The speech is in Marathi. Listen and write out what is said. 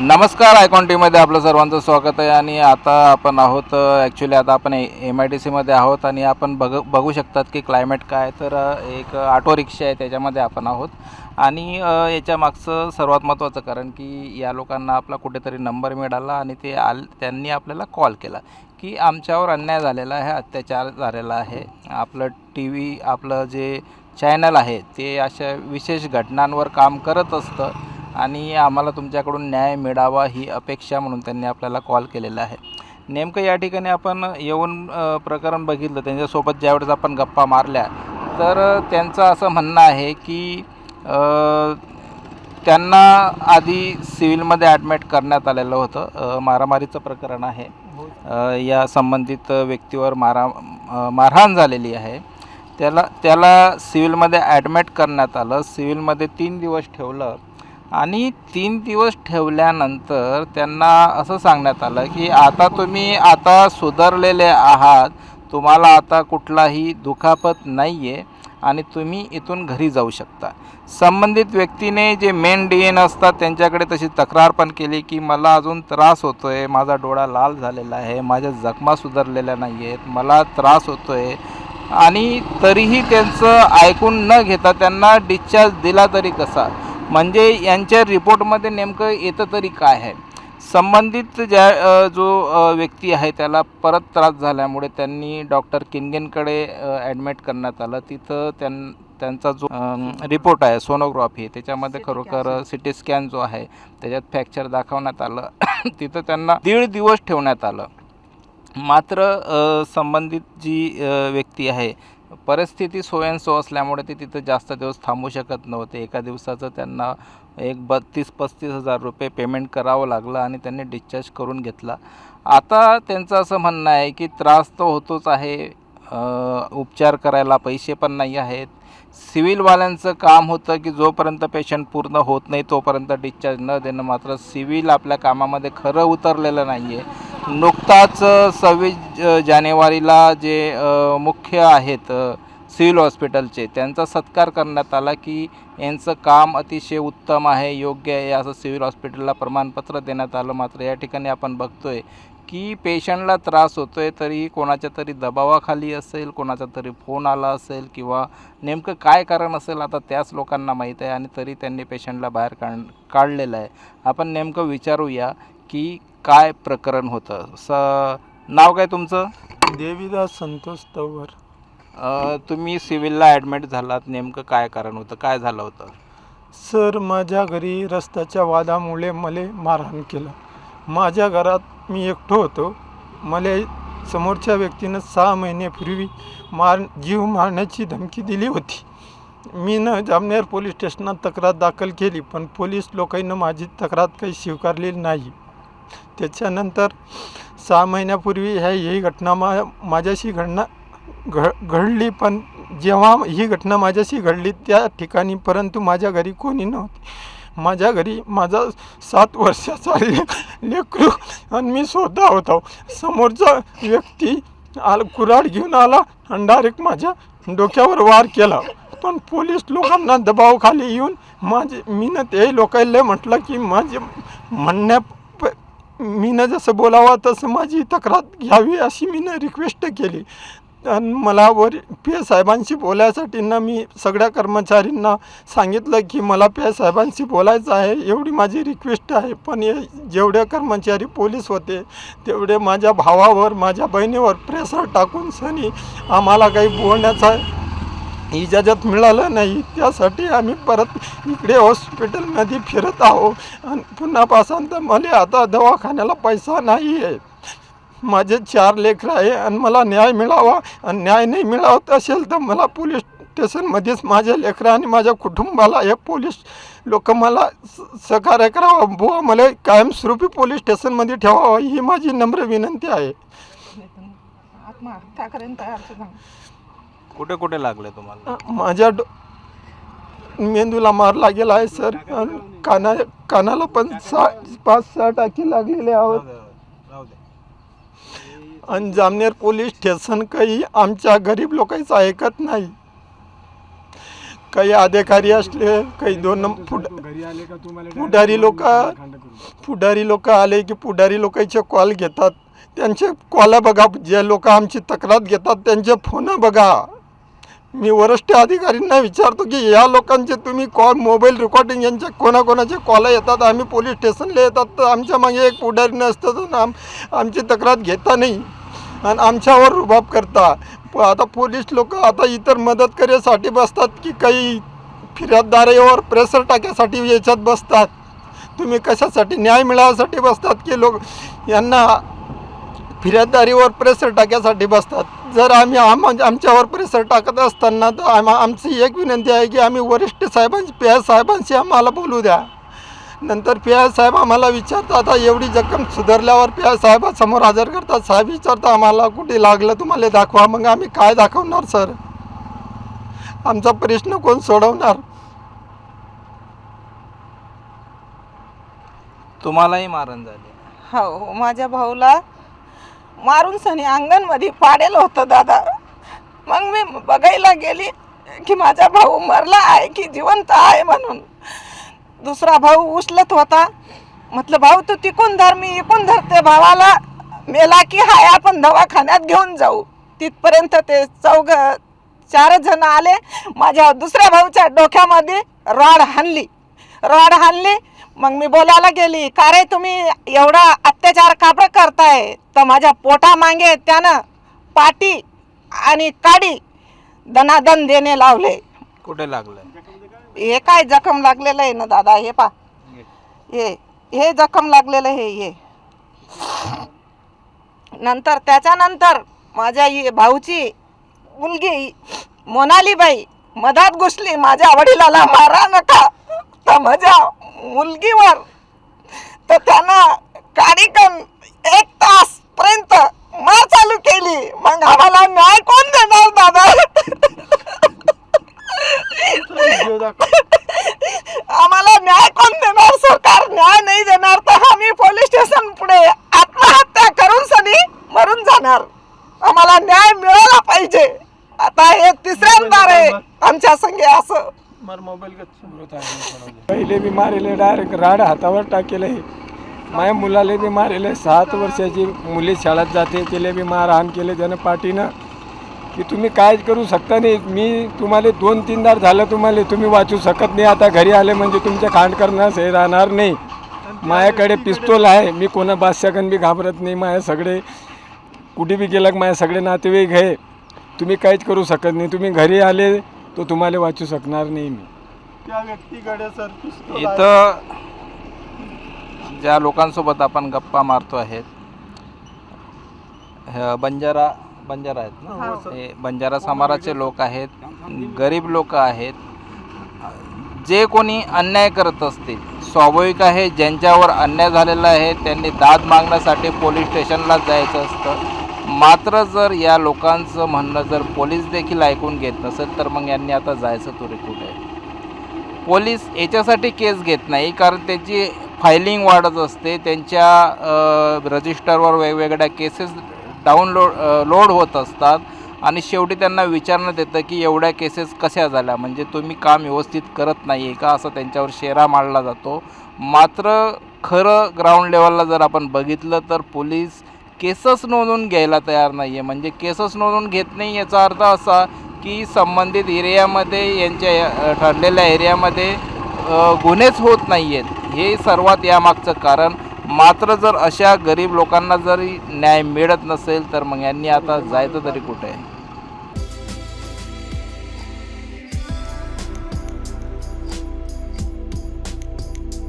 नमस्कार आयकॉन टीमध्ये आपलं सर्वांचं स्वागत आहे आणि आता आपण आहोत ॲक्च्युली आता आपण एम आय टी सीमध्ये आहोत आणि आपण बघ बघू शकतात की क्लायमेट काय तर एक ऑटो रिक्षा आहे त्याच्यामध्ये आपण आहोत. आणि याच्या मागचं सर्वात महत्त्वाचं कारण की या लोकांना आपला कुठेतरी नंबर मिळाला आणि ते आल त्यांनी आपल्याला कॉल केला की आमच्यावर अन्याय झालेला आहे अत्याचार झालेला आहे. आपलं टी व्ही आपलं जे चॅनल आहे ते अशा विशेष घटनांवर काम करत असतं. आणि आम्हाला तुमच्याकडून न्याय मिळावा ही अपेक्षा म्हणून त्यांनी आपल्याला कॉल केलेला आहे. नेमकं या ठिकाणी आपण येऊन प्रकरण बघितलं त्यांच्यासोबत ज्यावेळेस आपण गप्पा मारल्या तर त्यांचं असं म्हणणं आहे की त्यांना आधी सिव्हिलमध्ये ॲडमिट करण्यात आलेलं होतं. मारामारीचं प्रकरण आहे. या संबंधित व्यक्तीवर मारा मारहाण झालेली आहे. त्याला त्याला सिव्हिलमध्ये ॲडमिट करण्यात आलं. सिव्हिलमध्ये तीन दिवस ठेवलं. आणि तीन दिवस ठेवल्यानंतर त्यांना असं सांगण्यात आलं की आता तुम्ही आता सुधारलेले आहात तुम्हाला आता कुठलाही दुखापत नाही आहे आणि तुम्ही इथून घरी जाऊ शकता. संबंधित व्यक्तीने जे मेन डी एन असतात त्यांच्याकडे तशी तक्रार पण केली की मला अजून त्रास होतो आहे माझा डोळा लाल झालेला आहे माझ्या जखमा सुधारलेल्या नाही आहेत मला त्रास होतो आहे आणि तरीही त्यांचं ऐकून न घेता त्यांना डिस्चार्ज दिला तरी कसा? म्हणजे यांच्या रिपोर्टमध्ये नेमकं येतं तरी काय आहे? संबंधित ज्या जो व्यक्ती आहे त्याला परत त्रास झाल्यामुळे त्यांनी डॉक्टर किनगेनकडे ॲडमिट करण्यात आलं. तिथं त्यां त्यांचा जो रिपोर्ट आहे सोनोग्राफी त्याच्यामध्ये खरोखर सी टी स्कॅन जो आहे त्याच्यात फ्रॅक्चर दाखवण्यात आलं. तिथं त्यांना दीड दिवस ठेवण्यात आलं. मात्र संबंधित जी व्यक्ती आहे परिस्थिती सोयंसो असल्यामुळे ते तिथं जास्त दिवस थांबू शकत नव्हते. एका दिवसाचं त्यांना एक बत्तीस पस्तीस हजार रुपये पेमेंट करावं लागलं आणि त्यांनी डिस्चार्ज करून घेतला. आता त्यांचं असं म्हणणं आहे की त्रास तर होतोच आहे. उपचार करायला पैसे पण नाही आहेत. सिव्हिलवाल्यांचं काम होतं की जोपर्यंत पेशंट पूर्ण होत नाही तोपर्यंत डिस्चार्ज न देणं मात्र सिव्हिल आपल्या कामामध्ये खरं उतरलेलं नाही आहे नुकताच सव्वीस जानेवारीला जे मुख्य आहेत सिव्हिल हॉस्पिटलचे त्यांचा सत्कार करण्यात आला की यांचं काम अतिशय उत्तम आहे योग्य आहे असं सिव्हिल हॉस्पिटलला प्रमाणपत्र देण्यात आलं. मात्र या ठिकाणी आपण बघतो आहे की पेशंटला त्रास होतो आहे तरी कोणाच्या तरी दबावाखाली असेल कोणाचा तरी फोन आला असेल किंवा नेमकं काय कारण असेल आता त्याच लोकांना माहीत आहे आणि तरी त्यांनी पेशंटला बाहेर काढ काढलेलं आहे. आपण नेमकं विचारूया की काय प्रकरण होतं? स नाव काय तुमचं? देवीदास संतोष तवर. अ, तुम्ही सिव्हिलला ॲडमिट झालात नेमकं काय कारण होतं? काय झालं होतं? सर माझ्या घरी रस्त्याच्या वादामुळे मला मारहाण केलं. माझ्या घरात मी एकटो होतो. मला समोरच्या व्यक्तीनं सहा महिन्यापूर्वी मार जीव मारण्याची धमकी दिली होती. मी न जामनेर पोलीस स्टेशनात तक्रार दाखल केली पण पोलीस लोकांनी माझी तक्रार काही स्वीकारलेली नाही. त्याच्यानंतर सहा महिन्यापूर्वी ह्या ही घटना मा माझ्याशी घडना घ घडली पण जेव्हा ही घटना माझ्याशी घडली त्या ठिकाणी परंतु माझ्या घरी कोणी नव्हते. माझ्या घरी माझा सात वर्षाचा ले लेकरू आणि मी स्वतः होतो. समोरचा व्यक्ती आल कुऱ्हाड घेऊन आला आणि डायरेक्ट माझ्या डोक्यावर वार केला. पण पोलीस लोकांना दबावाखाली येऊन माझे मी न ते लोकांना म्हटलं की माझे म्हणण्या मीनं जसं बोलावं तसं माझी तक्रार घ्यावी अशी मीनं रिक्वेस्ट केली. आणि मला वर पी ए साहेबांशी बोलायसाठी ना मी सगळ्या कर्मचारींना सांगितलं की मला पी ए साहेबांशी बोलायचं आहे एवढी माझी रिक्वेस्ट आहे. पण हे जेवढे कर्मचारी पोलीस होते तेवढे माझ्या भावावर माझ्या बहिणीवर प्रेशर टाकून सनी आम्हाला काही बोलण्याचा इजाजत मिळालं नाही. त्यासाठी आम्ही परत इकडे हॉस्पिटलमध्ये फिरत आहो आणि पुन्हा पासून तर मला आता दवाखान्याला पैसा नाही आहे माझे चार लेकरं आहे आणि मला न्याय मिळावा. आणि न्याय नाही मिळावत असेल तर मला पोलीस स्टेशनमध्येच माझ्या लेकरं आणि माझ्या कुटुंबाला हे पोलीस लोक मला स- सहकार्य करावं. बुवा मला कायमस्वरूपी पोलीस स्टेशनमध्ये ठेवावं. ही माझी नम्र विनंती आहे. कुठे कुठे लागले तुम्हाला? माझ्या डो मेंदूला मार लागेला आहे सर. काना कानाला पण सहा पाच सहा टाकी लागलेले आहोत. राहू दे आणि जामनेर पोलीस स्टेशन काही आमच्या गरीब लोकांचं ऐकत नाही. काही अधिकारी असले काही दोन पुढ पुढारी लोक पुढारी लोक आले की पुढारी लोकांचे कॉल घेतात. त्यांचे कॉल बघा जे लोक आमची तक्रार घेतात त्यांचे फोन बघा. मी वरिष्ठ अधिकारींना विचारतो की या लोकांचे तुम्ही कॉल मोबाईल रेकॉर्डिंग यांचे कोणाकोणाचे कॉल येतात? आम्ही पोलीस स्टेशनला येतात. तर आमच्या मागे एक पुढारी नसतं तर आम आमची तक्रार घेता नाही. आणि आमच्यावर रुबाब करता. प- आता पोलीस लोक आता इतर मदत करण्यासाठी बसतात की काही फिर्यातदारीवर प्रेशर टाक्यासाठी याच्यात बसतात. तुम्ही कशासाठी न्याय मिळायसाठी बसतात की लोक यांना फिर्याददारीवर प्रेशर टाक्यासाठी बसतात. जर आम्ही आम आमच्यावर प्रेशर टाकत असताना तर आम आमची एक विनंती आहे की आम्ही वरिष्ठ साहेबांची पी आय साहेबांशी आम्हाला बोलू द्या. नंतर पी आय साहेब आम्हाला विचारतात आता एवढी जखम सुधारल्यावर पी आय साहेबासमोर हजर करतात. साहेब विचारता आम्हाला कुठे लागलं तुम्हाला दाखवा मग आम्ही काय दाखवणार सर? आमचा प्रश्न कोण सोडवणार? तुम्हालाही मारण झाले. हो माझ्या भाऊला मारून सनी अंगणमध्ये पाडेल होतं दादा. मग मी बघायला गेली की माझा भाऊ मरला आहे की जिवंत आहे म्हणून. दुसरा भाऊ उचलत होता. म्हटलं भाऊ तू तिकून धर मी इकून धरते. भावाला मेला की हाय आपण दवाखान्यात घेऊन जाऊ. तिथपर्यंत ते चौघ चार जण आले. माझ्या दुसऱ्या भाऊच्या डोक्यामध्ये रॉड हाणली. रॉड हाणली. मग मी बोलायला गेली का रे तुम्ही एवढा अत्याचार का बरं करताय? तर माझ्या पोटा मागे त्यानं पाटी आणि काडी दनादन देणे लावले. कुठे लागलं हे काय जखम लागलेलं आहे ना दादा? हे पा. हे हे जखम लागलेलं आहे हे. नंतर त्याच्यानंतर माझ्या इ- भाऊची मुलगी मोनालीबाई मधात घुसली. माझ्या वडिलाला मारा नका. तर माझ्या मुलगीवर तर त्यानं काडीकन एक तास पर्यंत मार चालू केली. मग आम्हाला न्याय कोण देणार दादा? आम्हाला न्याय कोण देणार? सरकार न्याय नाही देणार तर आम्ही पोलीस स्टेशन पुढे आत्महत्या करून सनी मरून जाणार. आम्हाला न्याय मिळाला पाहिजे. आता हे तिसऱ्यांदा आहे आमच्या संगे असं. पहिले बी मारेले डायरेक्ट राड हातावर टाकेले. माझ्या मुलाले बी मारेले. सात वर्षाची मुली शाळेत जाते तिले बी मारहाण केले त्यानं पाठीनं. की तुम्ही काय करू शकता नाही? मी तुम्हाला दोन तीनदार झालं तुम्हाला. तुम्ही वाचू शकत नाही. आता घरी आले म्हणजे तुमच्या खांड करण्यास हे राहणार नाही. माझ्याकडे पिस्तोल आहे. मी कोणा बादशाकन बी घाबरत नाही. माझ्या सगळे कुठे बी गेलं की माझे सगळे नातेवाईक आहे. तुम्ही काहीच करू शकत नाही. तुम्ही घरी आले तो तुम्हाला वाचू शकणार नाही मी. त्या व्यक्तीकडे सर पिस्तूल आहे. इथं ज्या लोकांसोबत आपण गप्पा मारतो आहेत हे बंजारा बंजारा आहेत ना? हे बंजारा समाजाचे लोक आहेत गरीब लोक आहेत. जे कोणी अन्याय करत असतील स्वाभाविक आहे ज्यांच्यावर अन्याय झालेला आहे त्यांनी दाद मागण्यासाठी पोलीस स्टेशनला जायचं असतं. मात्र जर या लोकांचं म्हणणं जर पोलीस देखील ऐकून घेत नसेल तर मग यांनी आता जायचं तुरे कुठे? पोलीस याच्यासाठी केस घेत नाही कारण त्याची फायलिंग वाढत असते. त्यांच्या रजिस्टरवर वेगवेगळ्या केसेस डाउनलोड लोड होत असतात. आणि शेवटी त्यांना विचारण्यात येतं की एवढ्या केसेस कशा झाल्या? म्हणजे तुम्ही काम व्यवस्थित करत नाही आहे का? असं त्यांच्यावर शेरा मारला जातो. मात्र खरं ग्राउंड लेवलला जर आपण बघितलं तर पोलीस केसच नोंदवून घ्यायला तयार नाही आहे म्हणजे केसच नोंदवून घेत नाही याचा अर्थ असा की संबंधित एरियामध्ये यांच्या ठरलेल्या एरियामध्ये गुन्हेच होत नाही आहेत हे सर्वात यामागचं कारण. मात्र जर अशा गरीब लोकांना जरी न्याय मिळत नसेल तर मग यांनी आता जायचं तरी कुठे? आहे